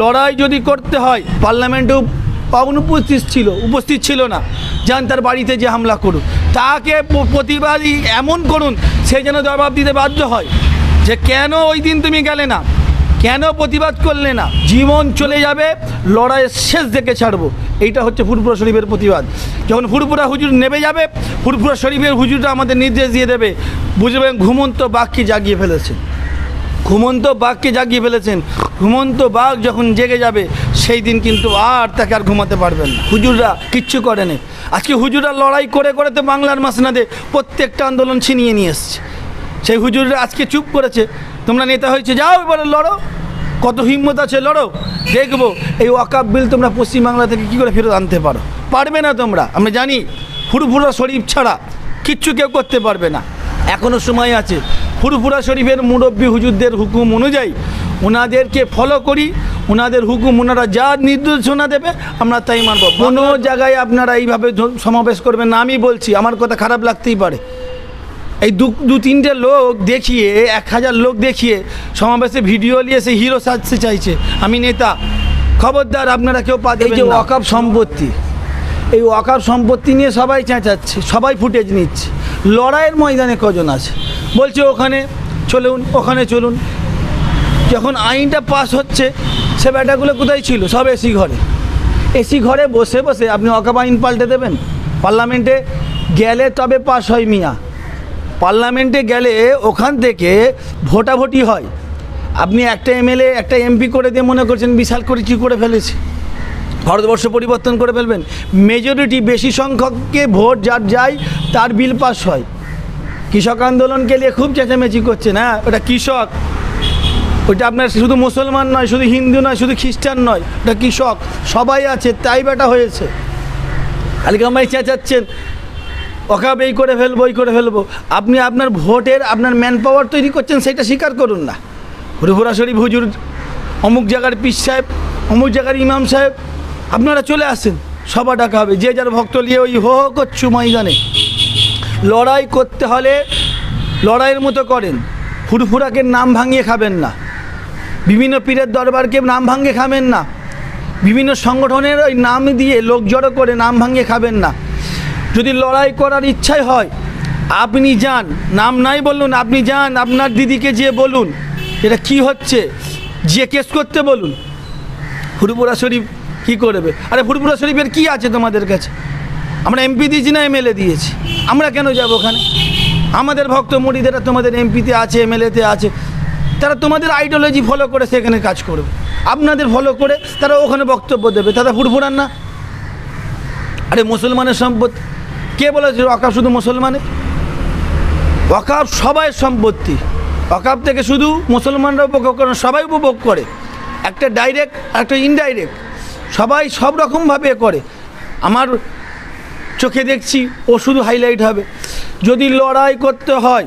লড়াই যদি করতে হয়, পার্লামেন্টেও অনুপস্থিত ছিল, উপস্থিত ছিল না। যান তার বাড়িতে যে হামলা করুন তাকে প্রতিবাদী এমন করুন, সে যেন জবাব দিতে বাধ্য হয় যে কেন ওই দিন তুমি গেলে না? কেন প্রতিবাদ করলে না? জীবন চলে যাবে, লড়াইয়ের শেষ দেখে ছাড়বো। এইটা হচ্ছে ফুরফুরা শরীফের প্রতিবাদ। যখন ফুরফুরা হুজুর নেমে যাবে, ফুরফুরা শরীফের হুজুরটা আমাদের নির্দেশ দিয়ে দেবে। বুঝবেন ঘুমন্ত বাঘকে জাগিয়ে ফেলেছে। ঘুমন্ত বাঘকে জাগিয়ে ফেলেছেন। ঘুমন্ত বাঘ যখন জেগে যাবে, সেই দিন কিন্তু আর তাকে আর ঘুমাতে পারবেন না। হুজুররা কিচ্ছু করেনি আজকে হুজুররা লড়াই করে করে তো বাংলার মাসনাদে প্রত্যেকটা আন্দোলন ছিনিয়ে নিয়ে এসছে। সেই হুজুররা আজকে চুপ করেছে। তোমরা নেতা হয়েছে, যাও এবারে লড়ো। কত হিম্মত আছে, লড়ো। দেখব, এই ওয়াকাব বিল তোমরা পশ্চিমবাংলা থেকে কী করে ফেরত আনতে পারো? পারবে না তোমরা। আমরা জানি, ফুরফুরা শরীফ ছাড়া কিচ্ছু কেউ করতে পারবে না। এখনও সময় আছে। ফুরফুরা শরীফের মুরব্বী হুজুরদের হুকুম অনুযায়ী ওনাদেরকে ফলো করি ওনাদের হুকুম ওনারা যা নির্দেশনা দেবে আমরা তাই মানব। কোনো জায়গায় আপনারা এইভাবে সমাবেশ করবেন না আমি বলছি আমার কথা খারাপ লাগতেই পারে। এই দু দু তিনটে লোক দেখিয়ে এক হাজার লোক দেখিয়ে সমাবেশে ভিডিও নিয়ে এসে হিরো সাজতে চাইছে। আমি নেতা খবরদার আপনারা কেউ পা এই যে ওয়াকাপ সম্পত্তি এই ওয়াকাপ সম্পত্তি নিয়ে সবাই চেঁচাচ্ছে সবাই ফুটেজ নিচ্ছে। লড়াইয়ের ময়দানে কজন আছে? বলছে, ওখানে চলুন ওখানে চলুন। যখন আইনটা পাস হচ্ছে, সে ব্যাটাগুলো কোথায় ছিল? সব এসি ঘরে। এসি ঘরে বসে বসে আপনি অকাপ আইন পাল্টে দেবেন? পার্লামেন্টে গেলে তবে পাস হয় মিয়া। পার্লামেন্টে গেলে ওখান থেকে ভোটাভুটি হয়। আপনি একটা এমএলএ, একটা এমপি করে দিয়ে মনে করছেন বিশাল করে কী করে ফেলেছে? ভারতবর্ষ পরিবর্তন করে ফেলবেন। মেজরিটি বেশি সংখ্যককে ভোট যার যায়, তার বিল পাস হয়। কৃষক আন্দোলনকে নিয়ে খুব চেঁচামেচি করছে, না? ওটা কৃষক। ওইটা আপনার শুধু মুসলমান নয়, শুধু হিন্দু নয়, শুধু খ্রিস্টান নয়, ওটা কৃষক। সবাই আছে, তাই বেটা হয়েছে। আলিকামাই চেঁচাচ্ছেন ওকাব এই করে ফেলব এই করে ফেলব। আপনি আপনার ভোটের, আপনার ম্যান পাওয়ার তৈরি করছেন, সেটা স্বীকার করুন না। হুরুফুরা শরীফ হুজুর, অমুক জায়গার পীর সাহেব, অমুক জায়গার ইমাম সাহেব, আপনারা চলে আসেন। সবা ডাকা হবে, যে যার ভক্ত নিয়ে ওই হো হো করছু ময়দানে। লড়াই করতে হলে লড়াইয়ের মতো করেন। ফুরফুরাকে নাম ভাঙিয়ে খাবেন না। বিভিন্ন পীরের দরবারকে নাম ভাঙিয়ে খাবেন না। বিভিন্ন সংগঠনের ওই নাম দিয়ে লোক জড়ো করে নাম ভাঙিয়ে খাবেন না। যদি লড়াই করার ইচ্ছাই হয়, আপনি যান। নাম নাই বলুন, আপনি যান। আপনার দিদিকে যে বলুন, এটা কি হচ্ছে? যে কেস করতে বলুন। ফুরপুরা শরীফ কি করবে? আরে ফুরপুরা শরীফের কি আছে তোমাদের কাছে? আমরা এমপি দিয়েছি না এমএলএ দিয়েছি? আমরা কেন যাব ওখানে? আমাদের ভক্ত মুড়িদেরা তোমাদের এমপিতে আছে এমএলএতে আছে, তারা তোমাদের আইডিওলজি ফলো করে সেখানে কাজ করবে। আপনাদের ফলো করে তারা ওখানে বক্তব্য দেবে। তারা ফুরফুরান না? আরে মুসলমানের সম্পত্তি। কে বলেছে ওয়াকাব শুধু মুসলমানের ওয়াকাব সবাই সম্পত্তি। ওয়াকাব থেকে শুধু মুসলমানরা উপভোগ করে সবাই উপভোগ করে। একটা ডাইরেক্ট একটা ইনডাইরেক্ট সবাই সব রকমভাবে করে। আমার চোখে দেখছি, ও শুধু হাইলাইট হবে। যদি লড়াই করতে হয়,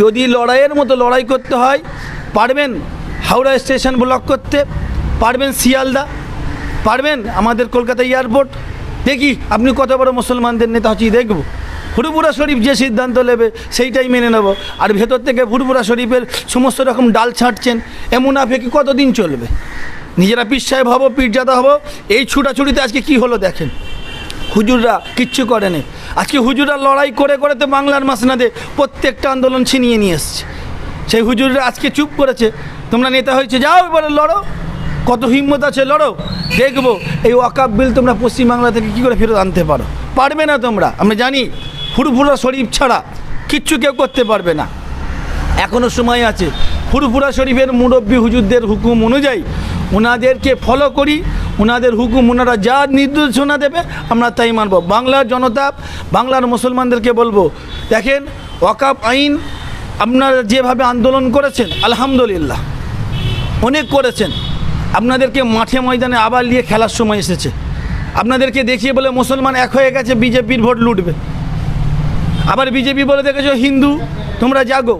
যদি লড়াইয়ের মতো লড়াই করতে হয়, পারবেন হাওড়া স্টেশন ব্লক করতে, পারবেন শিয়ালদা, পারবেন আমাদের কলকাতা এয়ারপোর্ট দেখি, আপনি কত বড় মুসলমানদের নেতা হচ্ছি, দেখব। ফুরপুরা শরীফ যে সিদ্ধান্ত নেবে, সেইটাই মেনে নেব। আর ভেতর থেকে ফুরপুরা শরীফের সমস্ত রকম ডাল ছাঁটছেন, এমন আফেকি কতদিন চলবে? নিজেরা পীর সাহেব হব, পীরজাদা হব, এই ছুটাছুটিতে আজকে কি হলো দেখেন? হুজুররা কিচ্ছু করেনি। আজকে হুজুররা লড়াই করে করে তো বাংলার মাসনাদে প্রত্যেকটা আন্দোলন ছিনিয়ে নিয়ে এসছে। সেই হুজুররা আজকে চুপ করেছে। তোমরা নেতা হয়েছে, যাও এবারে লড়ো। কত হিম্মত আছে, লড়ো। দেখব, এই ওয়াকাব বিল তোমরা পশ্চিমবাংলা থেকে কী করে ফেরত আনতে পারো? পারবে না তোমরা। আমরা জানি ফুরফুরা শরীফ ছাড়া কিচ্ছু কেউ করতে পারবে না। এখনও সময় আছে। ফুরফুরা শরীফের মুরব্বী হুজুরদের হুকুম অনুযায়ী ওনাদেরকে ফলো করি। ওনাদের হুকুম ওনারা যা নির্দেশনা দেবে, আমরা তাই মানব। বাংলার জনতা, বাংলার মুসলমানদেরকে বলব, দেখেন ওয়াকাপ আইন আপনারা যেভাবে আন্দোলন করেছেন, আলহামদুলিল্লাহ, অনেক করেছেন। আপনাদেরকে মাঠে ময়দানে আবার নিয়ে খেলার সময় এসেছে। আপনাদেরকে দেখিয়ে বলে মুসলমান এক হয়ে গেছে, বিজেপির ভোট লুটবে। আবার বিজেপি বলে দেখেছ, হিন্দু, তোমরা জাগো।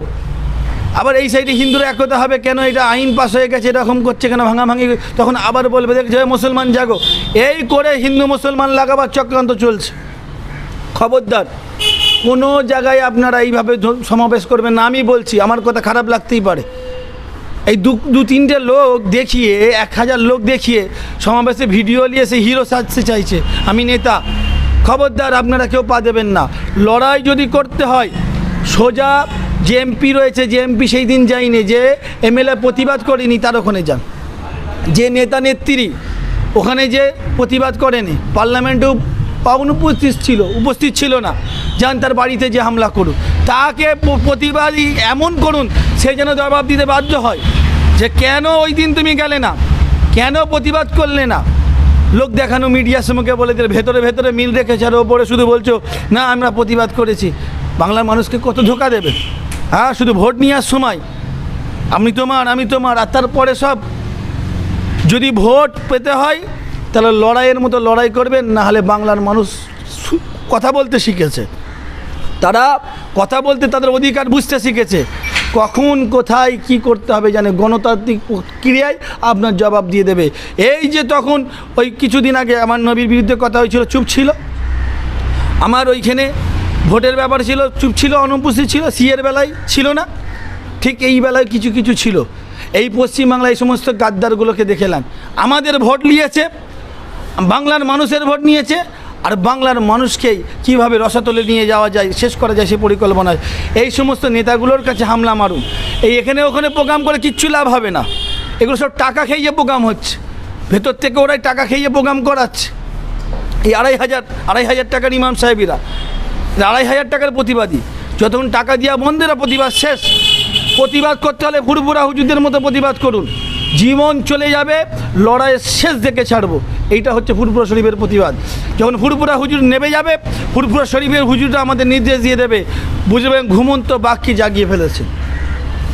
আবার এই সাইডে হিন্দুরা একতা হবে, কেন এটা আইন পাস হয়ে গেছে, এরকম করছে কেন, ভাঙাভাঙি তখন আবার বলবে, দেখছ "এ মুসলমান, জাগো। এই করে হিন্দু মুসলমান লাগাবার চক্রান্ত চলছে। খবরদার, কোনো জায়গায় আপনারা এইভাবে সমাবেশ করবেন না। আমি বলছি, আমার কথা খারাপ লাগতেই পারে। এই দু দু তিনটে লোক দেখিয়ে, এক হাজার লোক দেখিয়ে সমাবেশে ভিডিও নিয়ে সে হিরো সাজতে চাইছে। আমি নেতা, খবরদার, আপনারা কেউ পা দেবেন না। লড়াই যদি করতে হয়, সোজা যে এমপি রয়েছে যে এমপি সেই দিন যায়নি যে এমএলএ প্রতিবাদ করেনি, তার ওখানে যান। যে নেতা নেত্রী ওখানে যে প্রতিবাদ করেনি পার্লামেন্টেও অনুপস্থিত ছিল, উপস্থিত ছিল না, যান তার বাড়িতে যে হামলা করুন তাকে প্রতিবাদী এমন করুন, সে যেন জবাব দিতে বাধ্য হয় যে কেন ওই দিন তুমি গেলে না? কেন প্রতিবাদ করলে না? লোক দেখানো মিডিয়ার সমুখে বলে দিলে, ভেতরে ভেতরে মিল রেখেছে, আর ওপরে শুধু বলছো, না, আমরা প্রতিবাদ করেছি। বাংলার মানুষকে কত ধোকা দেবে? হ্যাঁ শুধু ভোট নেওয়ার সময়। আমি তোমার আমি তোমার, আর তারপরে সব। যদি ভোট পেতে হয়, তাহলে লড়াইয়ের মতো লড়াই করবেন, না হলে বাংলার মানুষ কথা বলতে শিখেছে। তারা কথা বলতে তাদের অধিকার বুঝতে শিখেছে। কখন, কোথায়, কি করতে হবে জানে, গণতান্ত্রিক ক্রিয়ায় আপনার জবাব দিয়ে দেবে। এই যে তখন, ওই কিছুদিন আগে আমার নবীর বিরুদ্ধে কথা হয়েছিল, চুপ ছিল। আমার ওইখানে ভোটের ব্যাপার ছিল, চুপ ছিল, অনুপস্থিত ছিল সিয়ের বেলায় ছিল না। ঠিক এই বেলায় কিছু কিছু ছিল। এই পশ্চিমবাংলায় এই সমস্ত গাদ্দারগুলোকে দেখেলাম। আমাদের ভোট নিয়েছে, বাংলার মানুষের ভোট নিয়েছে, আর বাংলার মানুষকেই কীভাবে রসাতলে নিয়ে যাওয়া যায়, শেষ করা যায় সেই পরিকল্পনায় এই সমস্ত নেতাগুলোর কাছে হামলা মারুন। এই এখানে ওখানে প্রোগ্রাম করে কিচ্ছু লাভ হবে না। এগুলো সব টাকা খেয়ে প্রোগ্রাম হচ্ছে। ভেতর থেকে ওরাই টাকা খেয়ে প্রোগ্রাম করাচ্ছে। এই আড়াই হাজার আড়াই হাজার টাকার ইমাম সাহেবেরা। আড়াই হাজার টাকার প্রতিবাদী। যতক্ষণ টাকা দেওয়া বন্ধেরা প্রতিবাদ শেষ, প্রতিবাদ করতে হলে ফুরফুরা হুজুরদের মতো প্রতিবাদ করুন। জীবন চলে যাবে, লড়াইয়ের শেষ দেখে ছাড়বো। এইটা হচ্ছে ফুরফুরা শরীফের প্রতিবাদ। যখন ফুরফুরা হুজুর নেমে যাবে ফুরফুরা শরীফের হুজুরটা আমাদের নির্দেশ দিয়ে দেবে, বুঝবেন ঘুমন্ত বাঘকে জাগিয়ে ফেলেছে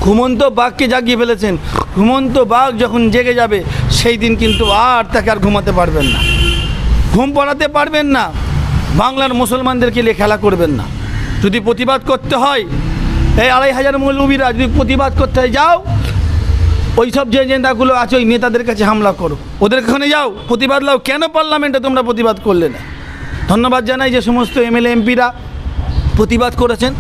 ঘুমন্ত বাঘকে জাগিয়ে ফেলেছেন। ঘুমন্ত বাঘ যখন জেগে যাবে, সেই দিন কিন্তু আর তাকে আর ঘুমাতে পারবেন না। ঘুম পড়াতে পারবেন না। বাংলার মুসলমানদেরকে নিয়ে খেলা করবেন না। যদি প্রতিবাদ করতে হয়, এই আড়াই হাজার মৌলবীরা যদি প্রতিবাদ করতে হয়, যাও ওই সব যে নেতাগুলো আছে, ওই নেতাদের কাছে হামলা করো। ওদের ওখানে যাও, প্রতিবাদ লাও। কেন পার্লামেন্টে তোমরা প্রতিবাদ করলে না? ধন্যবাদ জানাই যে সমস্ত এমএলএ, এমপিরা প্রতিবাদ করেছেন,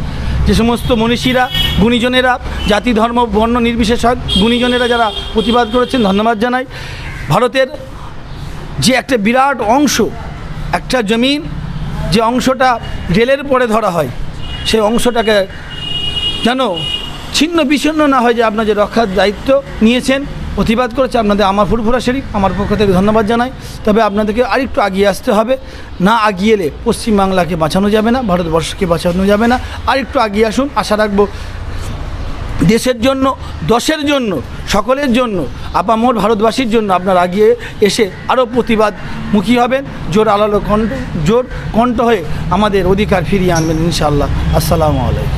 যে সমস্ত মনীষীরা, গুণীজনেরা, জাতি, ধর্ম, বর্ণ নির্বিশেষক গুণীজনেরা যারা প্রতিবাদ করেছেন, ধন্যবাদ জানাই। ভারতের যে একটা বিরাট অংশ, একটা জমিন যে অংশটা রেলের পরে ধরা হয়, সেই অংশটাকে যেন ছিন্ন বিচ্ছিন্ন না হয় যে আপনার যে রক্ষার দায়িত্ব নিয়েছেন, প্রতিবাদ করেছে আপনাদের আমার ফুরফুরা শরীফ, আমার পক্ষ থেকে ধন্যবাদ জানাই। তবে আপনাদেরকে আরেকটু আগিয়ে আসতে হবে, না আগিয়ে এলে পশ্চিমবাংলাকে বাঁচানো যাবে না, ভারতবর্ষকে বাঁচানো যাবে না। আরেকটু আগিয়ে আসুন, আশা রাখব দেশের জন্য, দশের জন্য, সকলের জন্য আপামোর ভারতবাসীর জন্য আপনারা আগিয়ে এসে আরও প্রতিবাদমুখী হবেন, জোর আলালো কণ্ঠ, জোর কণ্ঠ হয়ে আমাদের অধিকার ফিরিয়ে আনবেন ইনশাআল্লাহ। আসসালামু আলাইকুম।